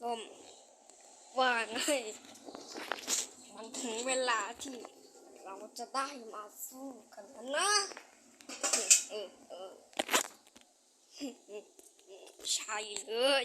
ส้มว่าไงมันถึงเวลาที่เราจะได้มาสู้กันแล้วนะเออเออเออใช่เลย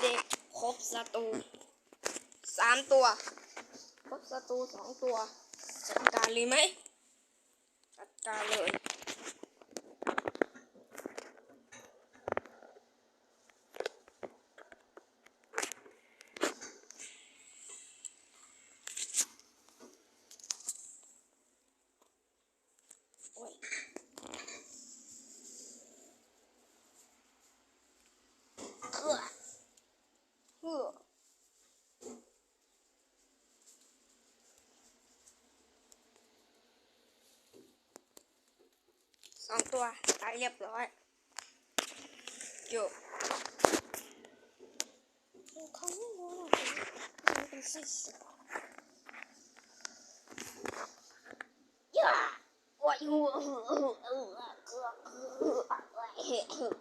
ไม่ได้ไม่ได้ครบศัตรูสามตัว ครบศัตรูสองตัวจัดการเลยไหมจัดการเลย โอ้ยเออเออส องตัวตายเรียบร้อยจบเขาไม่รู้หรอกมันเป็นสิ่งสิย่าโอ้ยหัวเออเออเออเออเออเออ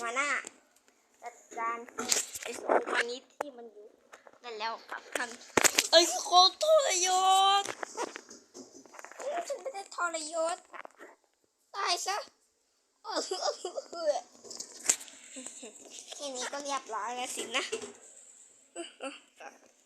มาหน้าจัดการไอ้สองตัวนี้ที่มันอยู่นั่นแล้วครับท่านไอ้โคตรทรยศฉันไม่ได้ท รยศตายซะแค่นี้ก็เรียบร้อยแล้วสินะ